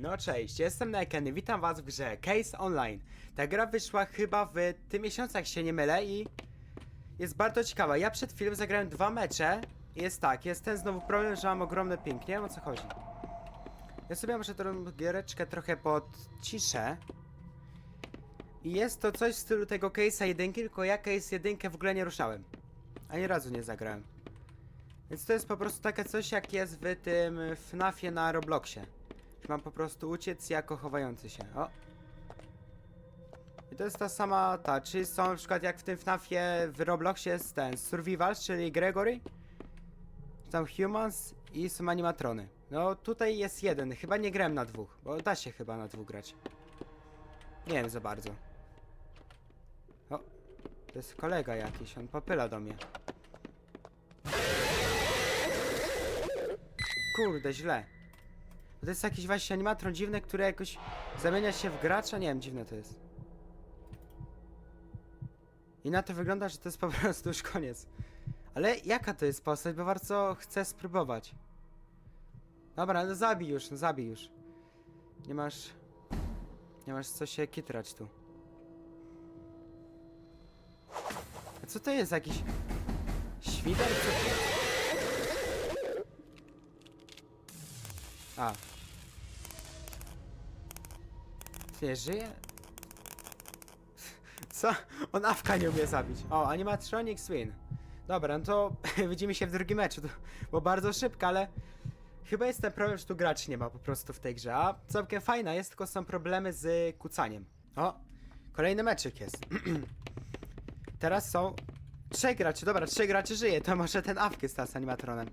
No cześć, jestem Nekeny, witam was w grze Case Online. Ta gra wyszła chyba w tym miesiącu, jak się nie mylę i jest bardzo ciekawa. Ja przed chwilą zagrałem dwa mecze i jest tak, jest ten znowu problem, że mam ogromne ping, nie wiem o co chodzi. Ja sobie muszę tę giereczkę trochę podciszę. I jest to coś w stylu tego Case'a jedynki, tylko ja Case w ogóle nie ruszałem. Ani razu nie zagrałem. Więc to jest po prostu takie coś jak jest w tym FNAFie na Robloxie. Mam po prostu uciec jako chowający się. O! I to jest ta sama ta, czy są na przykład jak w tym FNAFie w Robloxie jest ten Survival, czyli Gregory. Są Humans i są animatrony. No tutaj jest jeden, chyba nie grałem na dwóch, bo da się chyba na dwóch grać. Nie wiem za bardzo. O, to jest kolega jakiś, on popyla do mnie. Kurde, źle. To jest jakiś właśnie animatron dziwny, który jakoś zamienia się w gracza? Nie wiem, dziwne to jest. I na to wygląda, że to jest po prostu już koniec. Ale jaka to jest postać, bo bardzo chcę spróbować. Dobra, no zabij już, no zabij już. Nie masz... Nie masz co się kitrać tu. A co to jest? Jakiś... Świder? Co? A. Nie żyje? Co? On awka nie umie zabić. O, animatronic swin. Dobra, no to widzimy się w drugim meczu, było bardzo szybko, ale chyba jest ten problem, że tu graczy nie ma po prostu w tej grze, a całkiem fajna jest, tylko są problemy z kucaniem. O, kolejny meczyk jest. Teraz są trzech graczy, dobra, trzech graczy żyje, to może ten awki stał z animatronem.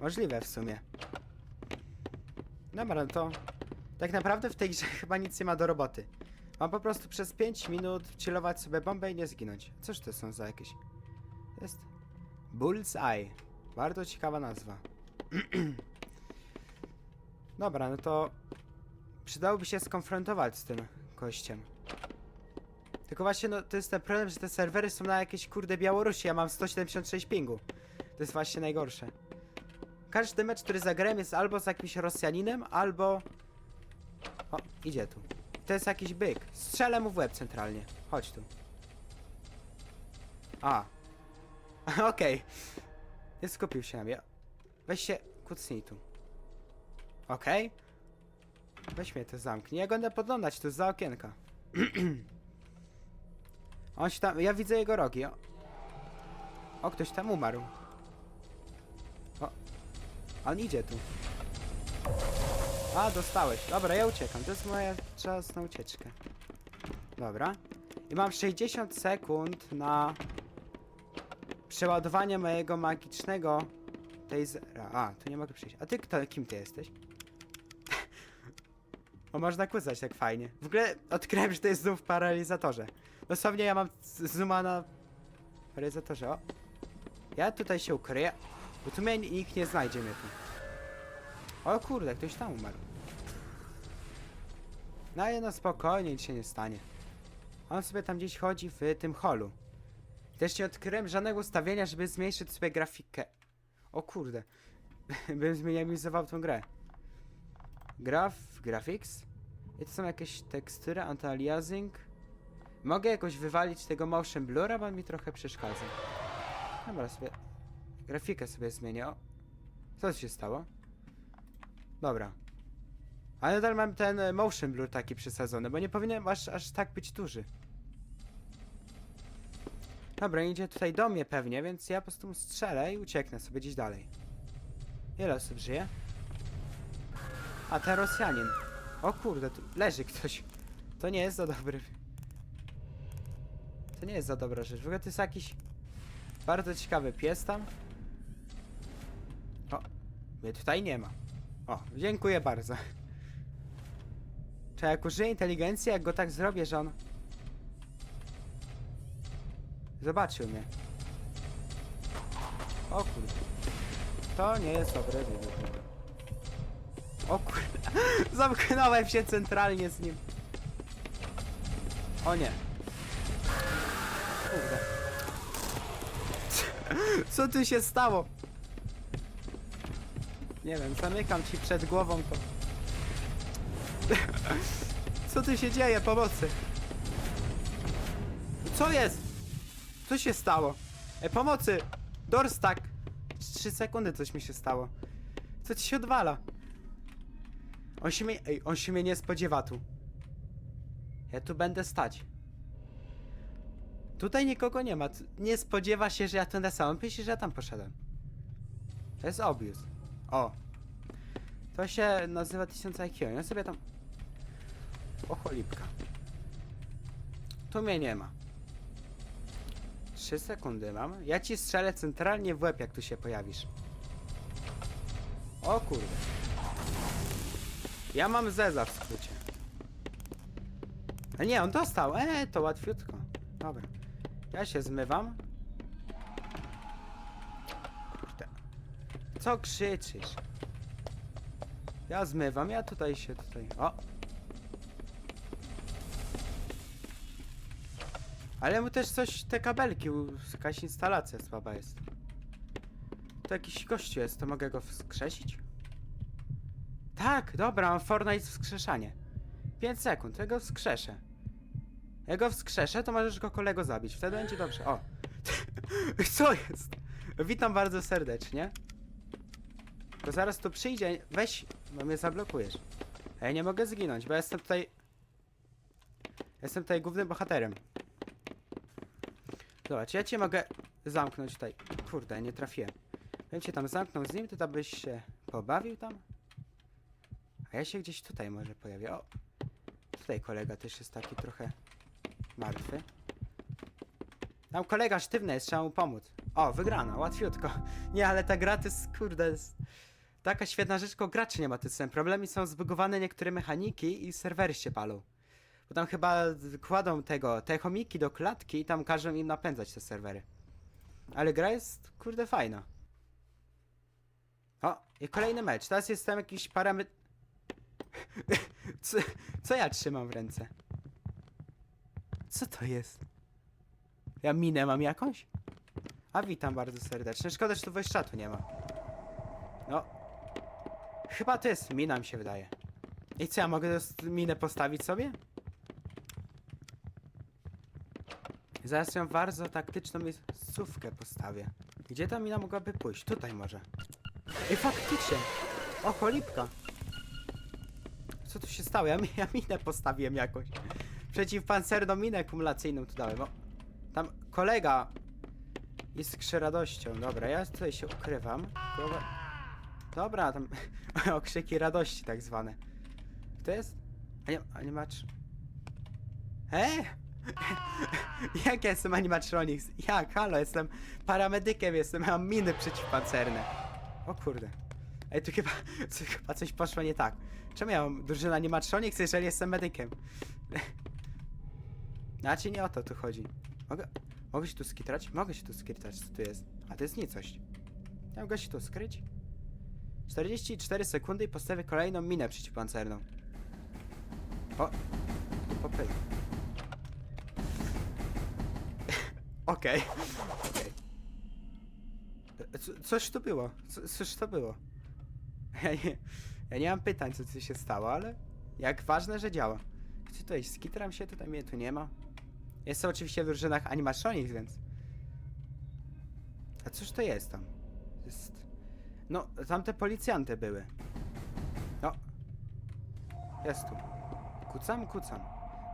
Możliwe w sumie. Dobra, no to tak naprawdę w tej grze chyba nic nie ma do roboty. Mam po prostu przez 5 minut chillować sobie bombę i nie zginąć. Cóż to są za jakieś... To jest... Bullseye. Bardzo ciekawa nazwa. Dobra, no to... Przydałoby się skonfrontować z tym gościem. Tylko właśnie, no, to jest ten problem, że te serwery są na jakieś kurde Białorusi, ja mam 176 pingu. To jest właśnie najgorsze. Każdy mecz, który zagrałem jest albo z jakimś Rosjaninem, albo... O, idzie tu. To jest jakiś byk. Strzelę mu w łeb centralnie. Chodź tu. A. Okej. Nie skupił się na mnie. Weź się, kucnij tu. Okej. Weź mnie to zamknij. Ja będę podglądać tu za okienka. On się tam... Ja widzę jego rogi. O, o ktoś tam umarł. O. On idzie tu. A, dostałeś. Dobra, ja uciekam. To jest moja czas na ucieczkę. Dobra. I mam 60 sekund na przeładowanie mojego magicznego tasera. A, tu nie mogę przejść. A ty kto, kim ty jesteś? o, można kłócać tak fajnie. W ogóle odkryłem, że to jest zoom w paralizatorze. Dosłownie ja mam zooma na paralizatorze. O. Ja tutaj się ukryję, bo tu mnie nikt nie znajdzie mnie tu. O kurde, ktoś tam umarł. No ale no spokojnie, nic się nie stanie. On sobie tam gdzieś chodzi w tym holu. Też nie odkryłem żadnego ustawienia, żeby zmniejszyć sobie grafikę. O kurde. Bym zmienializował tą grę. Graf, graphics. I to są jakieś tekstury, anti-aliasing. Mogę jakoś wywalić tego motion blura, bo on mi trochę przeszkadza. Dobra, sobie... Grafikę sobie zmienię. O. Co się stało? Dobra. Ale nadal mam ten e, motion blur taki przesadzony, bo nie powinien aż, aż tak być duży. Dobra, idzie tutaj do mnie pewnie, więc ja po prostu strzelę i ucieknę sobie gdzieś dalej. Ile osób żyje? A, ten Rosjanin. O kurde, tu leży ktoś. To nie jest za dobry. To nie jest za dobra rzecz. W ogóle to jest jakiś bardzo ciekawy pies tam. O, mnie tutaj nie ma. O, dziękuję bardzo. Czy jak użyję inteligencji, jak go tak zrobię, że on... Zobaczył mnie. O. To nie jest dobre wybór. O kurde. Zamknąłem się centralnie z nim. O nie. Kurde. Co tu się stało? Nie wiem, zamykam ci przed głową to. Co tu się dzieje? Pomocy! Co jest? Co się stało? E, pomocy! Dorstak! Trzy sekundy coś mi się stało. Co ci się odwala? On się mnie... Ej, on się mnie nie spodziewa tu. Ja tu będę stać. Tutaj nikogo nie ma. Nie spodziewa się, że ja tu na sam. Myśli, że ja tam poszedłem. To jest obvious. O. To się nazywa 1000 IQ. Ja sobie tam... O cholipka. Tu mnie nie ma. 3 sekundy mam. Ja ci strzelę centralnie w łeb, jak tu się pojawisz. O kurde. Ja mam zeza w skrócie. A nie, on dostał. Eee, to łatwiutko. Dobra. Ja się zmywam. Co krzyczysz? Ja zmywam, ja tutaj się tutaj... O! Ale mu też coś, te kabelki, jakaś instalacja słaba jest. To jakiś gościu jest, to mogę go wskrzesić? Tak, dobra, mam Fortnite wskrzeszanie. 5 sekund, ja go wskrzeszę. Jak go wskrzeszę, to możesz go kolego zabić, wtedy będzie dobrze. O! Co jest? Witam bardzo serdecznie. Tylko zaraz tu przyjdzie, weź, bo mnie zablokujesz. A ja nie mogę zginąć, bo jestem tutaj... Jestem tutaj głównym bohaterem. Zobacz, ja cię mogę zamknąć tutaj. Kurde, nie trafiłem. Bym cię tam zamknął z nim, to byś się pobawił tam? A ja się gdzieś tutaj może pojawię. O! Tutaj kolega też jest taki trochę martwy. Tam kolega sztywny jest, trzeba mu pomóc. O, wygrana, łatwiutko. Nie, ale ta gra to jest, kurde, jest taka świetna rzecz, tylko nie ma tym samym. Problemy są zbugowane niektóre mechaniki i serwery się palą. Bo tam chyba kładą tego, te chomiki do klatki i tam każą im napędzać te serwery. Ale gra jest, kurde, fajna. O, i kolejny mecz. Teraz jestem jakiś parametr... co, co ja trzymam w ręce? Co to jest? Ja minę mam jakąś? A witam bardzo serdecznie. Szkoda, że tu voice chatu nie ma. No. Chyba to jest mina, mi się wydaje. I co, ja mogę minę postawić sobie? Zaraz ją bardzo taktyczną miejscówkę postawię. Gdzie ta mina mogłaby pójść? Tutaj może. Ej, faktycznie! O, cholipka! Co tu się stało? Ja, ja minę postawiłem jakoś. Przeciwpancerną minę kumulacyjną tu dałem. O, tam kolega jest radością. Dobra, ja tutaj się ukrywam. Dobra, tam okrzyki radości tak zwane. Kto jest? Animacz... E? Jak ja jestem animatronics? Jak? Halo, jestem paramedykiem, jestem, mam miny przeciwpancerne. O kurde. Ej, tu chyba, tu chyba coś poszło nie tak. Czemu ja mam drużynę animatronics, jeżeli jestem medykiem? Znaczy nie o to tu chodzi. Mogę, mogę się tu skitrać? Mogę się tu skitrać, co tu jest? A to jest nicość. Ja mogę się tu skryć? 44 sekundy i postawię kolejną minę przeciwpancerną. O! Popyl. Okej. Co, coś tu było. Co, coś to było. Ja nie, ja nie mam pytań, co tu się stało, ale jak ważne, że działa. Czy tutaj skitram się? Tutaj mnie tu nie ma. Jestem oczywiście w drużynach animatronics, więc... A cóż to jest tam? Jest... No, tamte policjanty były. No. Jest tu. Kucam, kucam.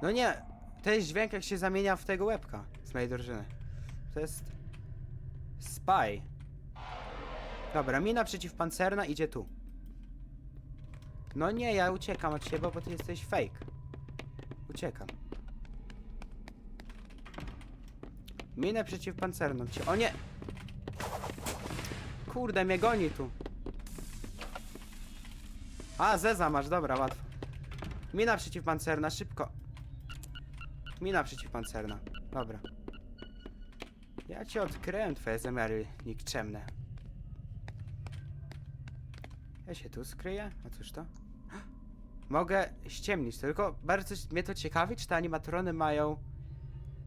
No nie, to jest dźwięk jak się zamienia w tego łebka z mojej drużyny. To jest... Spy. Dobra, mina przeciwpancerna idzie tu. No nie, ja uciekam od ciebie, bo ty jesteś fake. Uciekam. Minę przeciwpancerną cię. O nie! Kurde, mnie goni tu. A, Zeza masz, dobra, łatwo. Mina przeciwpancerna, szybko. Mina przeciwpancerna. Dobra. Ja cię odkryłem, twoje zamiary nikczemne. Ja się tu skryję? A cóż to? Mogę ściemnić, tylko bardzo mnie to ciekawi, czy te animatrony mają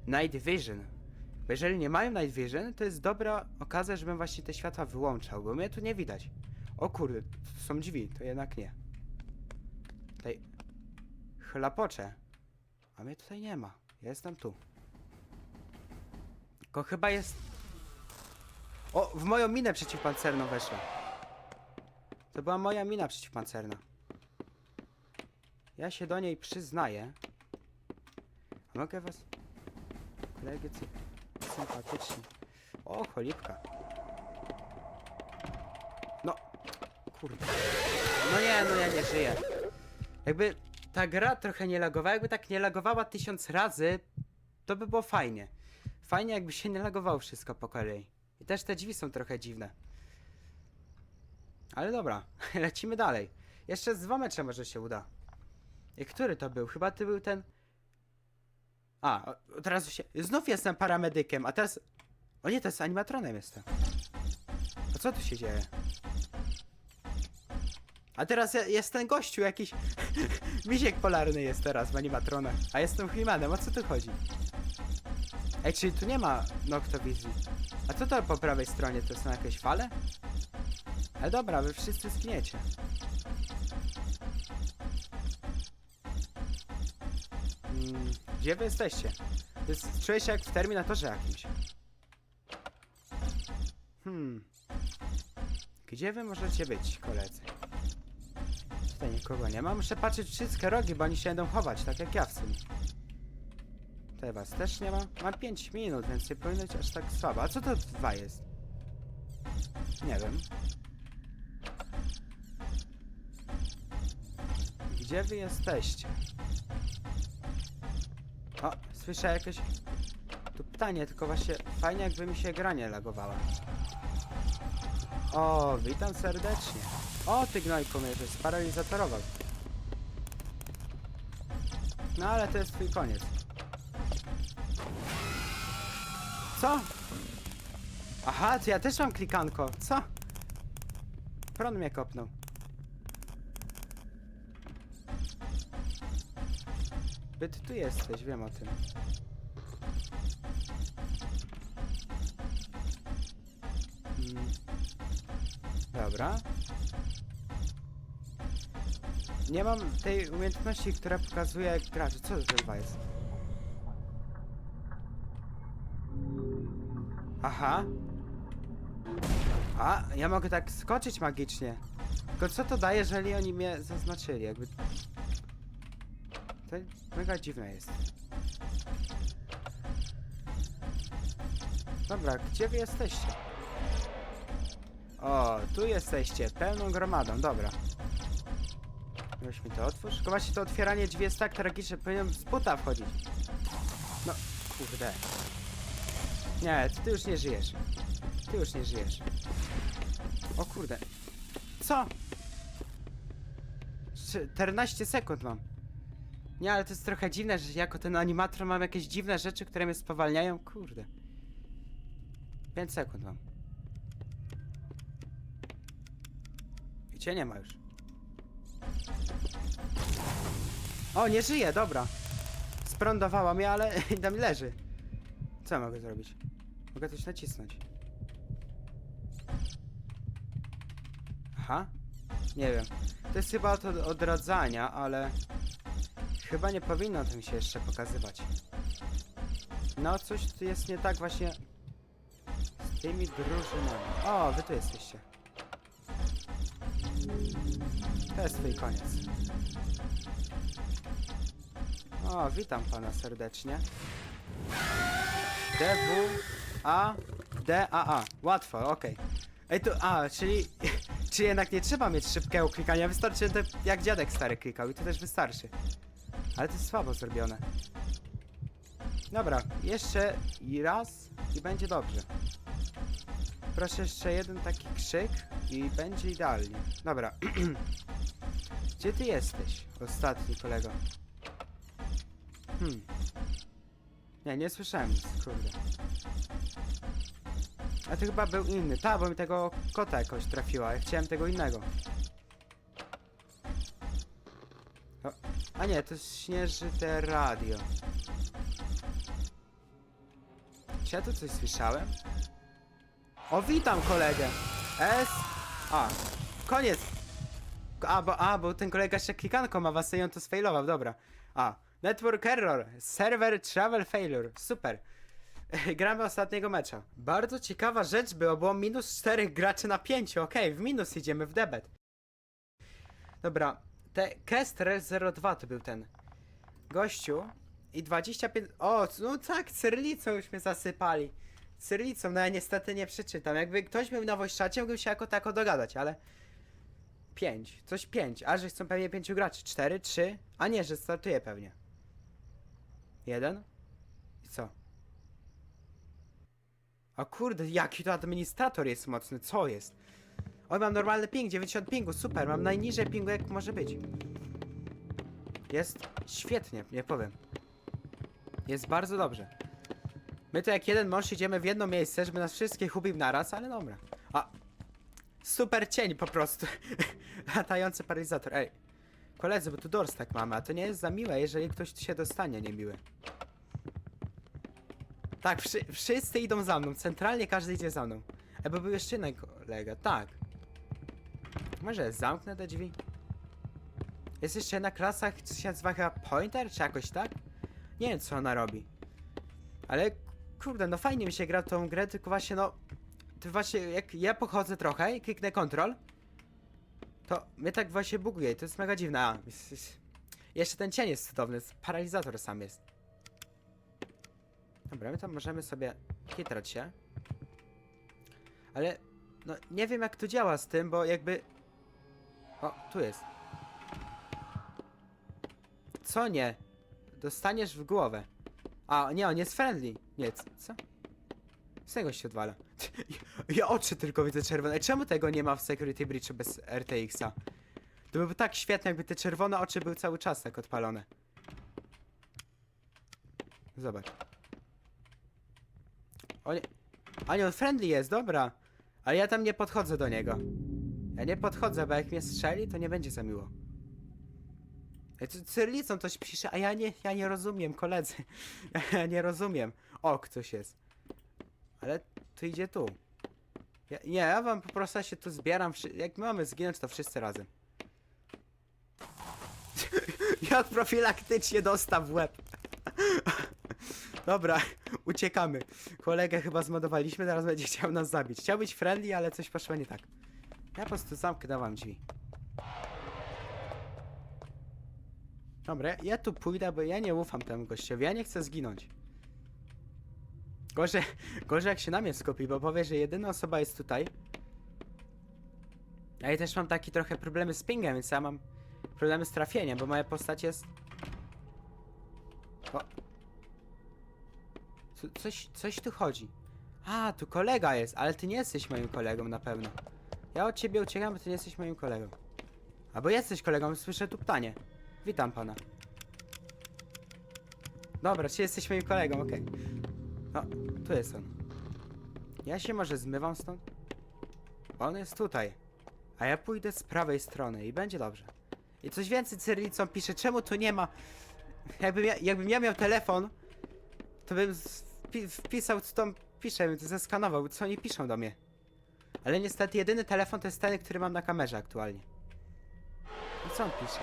Night Vision. Bo jeżeli nie mają Night Vision, to jest dobra okazja, żebym właśnie te światła wyłączał, bo mnie tu nie widać. O kurde, tu są drzwi, to jednak nie. Tutaj... chlapocze. A mnie tutaj nie ma. Ja jestem tu. Tylko chyba jest... O, w moją minę przeciwpancerną weszła. To była moja mina przeciwpancerna. Ja się do niej przyznaję. Mogę was... Kolegy, ty... O, cholipka. No, kurde. No nie, no ja nie żyję. Jakby ta gra trochę nie lagowała, jakby tak nie lagowała tysiąc razy, to by było fajnie. Fajnie jakby się nie lagowało wszystko po kolei. I też te drzwi są trochę dziwne. Ale dobra, lecimy dalej. Jeszcze z dwa mecze może się uda. I który to był? Chyba to był ten... A, teraz się... Znów jestem paramedykiem, a teraz... O nie, jest animatronem jestem. A co tu się dzieje? A teraz jest ten gościu jakiś... Misiek polarny jest teraz w animatronach. A jestem Himanem, o co tu chodzi? Ej, czyli tu nie ma noktowizji. A co to po prawej stronie? To są jakieś fale? Ale dobra, wy wszyscy zgniecie. Mm, gdzie wy jesteście? To jest, czuję się jak w Terminatorze jakimś. Hmm. Gdzie wy możecie być, koledzy? Tutaj nikogo nie ma. Muszę patrzeć wszystkie rogi, bo oni się będą chować, tak jak ja w sumie. Tutaj was też nie ma. Mam 5 minut, więc nie powinno być aż tak słabo. A co to dwa jest? Nie wiem. Gdzie wy jesteście? O, słyszę jakieś... Tu pytanie, tylko właśnie fajnie jakby mi się gra nie lagowała. O, witam serdecznie. O, ty gnojku mnie żeś sparalizatorował. No ale to jest twój koniec. Co? Aha, to ja też mam klikanko. Co? Pron mnie kopnął. Byt tu jesteś, wiem o tym. Mm. Dobra. Nie mam tej umiejętności, która pokazuje jak graczy. Co to chyba jest? Aha. A, ja mogę tak skoczyć magicznie. Tylko co to daje, jeżeli oni mnie zaznaczyli? Jakby... To mega dziwne jest. Dobra, gdzie wy jesteście? O, tu jesteście, pełną gromadą, dobra. Weź mi to otwórz. Tylko właśnie to otwieranie drzwi jest tak tragiczne, powinienem z buta wchodzić. No, kurde. Nie, ty, już nie żyjesz. Ty już nie żyjesz. O kurde. Co? 14 sekund mam. Nie, ale to jest trochę dziwne, że jako ten animator mam jakieś dziwne rzeczy, które mnie spowalniają. Kurde. 5 sekund mam. Gdzie nie ma już? O, nie żyje, dobra. Sprądowała mnie, ale tam leży. Co mogę zrobić? Mogę coś nacisnąć. Aha. Nie wiem. To jest chyba od odradzania, ale... Chyba nie powinno tym się jeszcze pokazywać. No, coś tu jest nie tak właśnie... Z tymi drużynami. O, wy tu jesteście. To jest twój koniec. O, witam pana serdecznie. D, W, A, D, A, A. Łatwo, okej. Ej, tu, a, czyli, czyli jednak nie trzeba mieć szybkiego klikania, wystarczy jak dziadek stary klikał i to też wystarczy. Ale to jest słabo zrobione. Dobra, jeszcze i raz i będzie dobrze. Proszę jeszcze jeden taki krzyk i będzie idealnie. Dobra. Gdzie ty jesteś, ostatni kolego? Hmm. Nie, nie słyszałem nic, kurde. A to chyba był inny. Ta, bo mi tego kota jakoś trafiła. Ja chciałem tego innego. A nie, to śnieżyte radio. Czy ja tu coś słyszałem? O, witam kolegę. S. A. Koniec. A, bo, a, bo ten kolega jeszcze klikanką ma was i on to sfailował, dobra. A, network error, server travel failure, super. Gramy ostatniego mecza. Bardzo ciekawa rzecz była, było minus 4 graczy na 5, okej, w minus idziemy w debet. Dobra, te Kestrel 02 to był ten gościu i 25, o, no tak, cyrlicą już mnie zasypali. Cyrlicą, no ja niestety nie przeczytam. Jakby ktoś miał na wojszczacie, mógłbym się jako tako dogadać, ale... 5, coś 5, a że chcą pewnie 5 graczy. 4, 3, a nie, że startuje pewnie. 1 i co? O kurde, jaki to administrator jest mocny, co jest? Oj, mam normalny ping, 90 pingu, super, mam najniżej pingu jak może być. Jest świetnie, nie powiem. Jest bardzo dobrze. My to jak jeden mąż idziemy w jedno miejsce, żeby nas wszystkich ubił naraz, ale dobra. A, super cień po prostu. Latający paralizator, ej. Koledzy, bo tu dorstak mamy, a to nie jest za miłe, jeżeli ktoś się dostanie niemiły. Tak, wszy wszyscy idą za mną, centralnie każdy idzie za mną. E, bo był jeszcze jeden kolega, tak. Może zamknę te drzwi? Jest jeszcze jedna klasa, co się nazywa chyba Pointer, czy jakoś tak? Nie wiem, co ona robi. Ale, kurde, no fajnie mi się gra tą grę, tylko właśnie, no... Właśnie, jak ja pochodzę trochę i kliknę control, to mnie tak właśnie buguje to jest mega dziwne. A, jest, jest. Jeszcze ten cień jest cudowny, paralizator sam jest. Dobra, my tam możemy sobie hitrać się. Ale, no, nie wiem jak to działa z tym, bo jakby... O, tu jest. Co nie? Dostaniesz w głowę. A, nie, on jest friendly. Nie, co? Z tego się odwala. Ja oczy tylko widzę czerwone. Czemu tego nie ma w Security Breachu bez RTX-a? To byłoby tak świetne, jakby te czerwone oczy były cały czas tak odpalone. Zobacz. O nie... A nie, on friendly jest, dobra. Ale ja tam nie podchodzę do niego. Ja nie podchodzę, bo jak mnie strzeli, to nie będzie za miło. To Cyrylicą coś pisze, a ja nie, ja nie rozumiem, koledzy. Ja nie rozumiem. O, ktoś jest. Ale to idzie tu. Ja, nie, ja wam po prostu się tu zbieram. Jak mamy zginąć, to wszyscy razem. Jak profilaktycznie dostał w łeb. Dobra, uciekamy. Kolegę chyba zmodowaliśmy, teraz będzie chciał nas zabić. Chciał być friendly, ale coś poszło nie tak. Ja po prostu zamknęłam drzwi. Dobra, ja tu pójdę, bo ja nie ufam temu gościowi, ja nie chcę zginąć. Gorzej, gorzej jak się na mnie skupi, bo powie, że jedyna osoba jest tutaj. A ja też mam taki trochę problemy z pingiem, więc ja mam problemy z trafieniem, bo moja postać jest... O. Co, coś, coś tu chodzi. A, tu kolega jest, ale ty nie jesteś moim kolegą na pewno. Ja od ciebie uciekam, bo ty nie jesteś moim kolegą. Albo jesteś kolegą, słyszę tu ptanie. Witam pana. Dobra, czy jesteś moim kolegą, okej. O, tu jest on. Ja się może zmywam stąd? On jest tutaj. A ja pójdę z prawej strony i będzie dobrze. I coś więcej cyrylicą pisze, czemu tu nie ma... Jakbym ja, jakbym ja miał telefon, to bym wpisał, co tam pisze, bym to zeskanował, co oni piszą do mnie. Ale niestety jedyny telefon to jest ten, który mam na kamerze aktualnie. I co on pisze?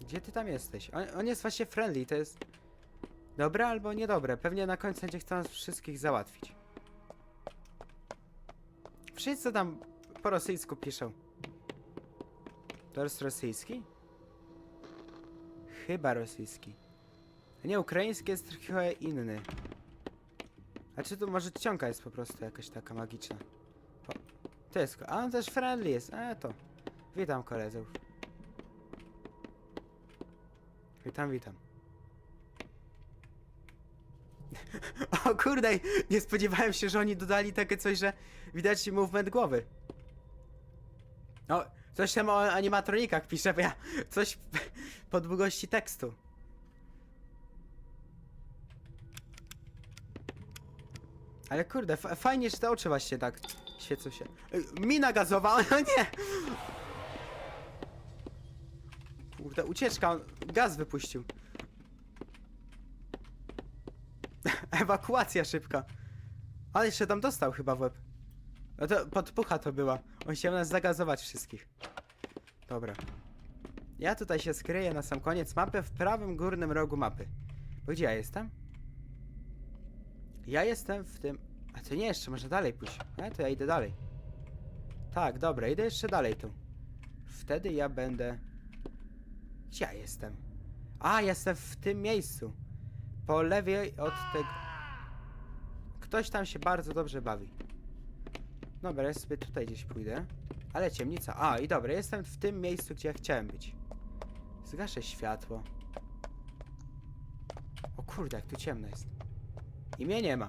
Gdzie ty tam jesteś? On, on jest właśnie friendly, to jest... Dobre albo niedobre. Pewnie na końcu będzie chciał nas wszystkich załatwić. Wszyscy tam po rosyjsku piszą. To jest rosyjski? Chyba rosyjski. Nie, ukraiński jest trochę inny. A czy tu może czcionka jest po prostu jakaś taka magiczna? To jest... A on też friendly jest. A to. Witam koledzy. Witam, witam. O kurde, nie spodziewałem się, że oni dodali takie coś, że widać movement głowy. O, coś tam o animatronikach pisze, bo ja coś po długości tekstu. Ale kurde, f- fajnie, że te oczy właśnie tak świecą się. Mina gazowa, no nie! Kurde, ucieczka, gaz wypuścił. Ewakuacja szybka. Ale jeszcze tam dostał chyba w łeb. No to podpucha to była. On chciał nas zagazować wszystkich. Dobra. Ja tutaj się skryję na sam koniec mapy w prawym górnym rogu mapy. Bo gdzie ja jestem? Ja jestem w tym... A to nie, jeszcze można dalej pójść. E, to ja idę dalej. Tak, dobra, idę jeszcze dalej tu. Wtedy ja będę... Gdzie ja jestem? A, jestem w tym miejscu. Po lewej od tego... Ktoś tam się bardzo dobrze bawi. Dobra, ja sobie tutaj gdzieś pójdę. Ale ciemnica. A, i dobra, jestem w tym miejscu, gdzie ja chciałem być. Zgaszę światło. O kurde, jak tu ciemno jest. I mnie nie ma.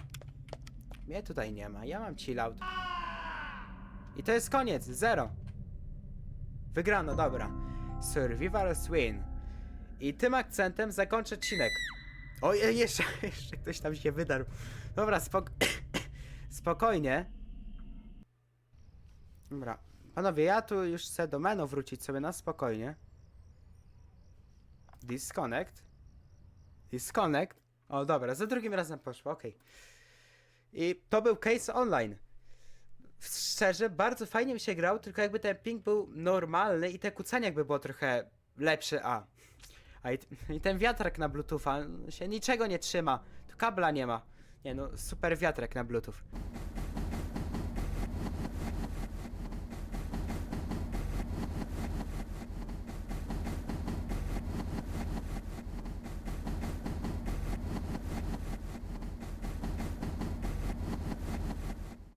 Mnie tutaj nie ma. Ja mam chill out. I to jest koniec. Zero. Wygrano, dobra. Survival win. I tym akcentem zakończę odcinek. Oj, jeszcze, jeszcze ktoś tam się wydarł. Dobra, spok spokojnie. Dobra. Panowie, ja tu już chcę do menu wrócić sobie na spokojnie. Disconnect. Disconnect. O, dobra, za drugim razem poszło, okej. I to był case online. Szczerze, bardzo fajnie mi się grał, tylko jakby ten ping był normalny i te kucanie jakby było trochę lepsze, a. A i, i ten wiatrak na bluetootha się niczego nie trzyma. Tu kabla nie ma. Nie no, super wiatrak na bluetooth.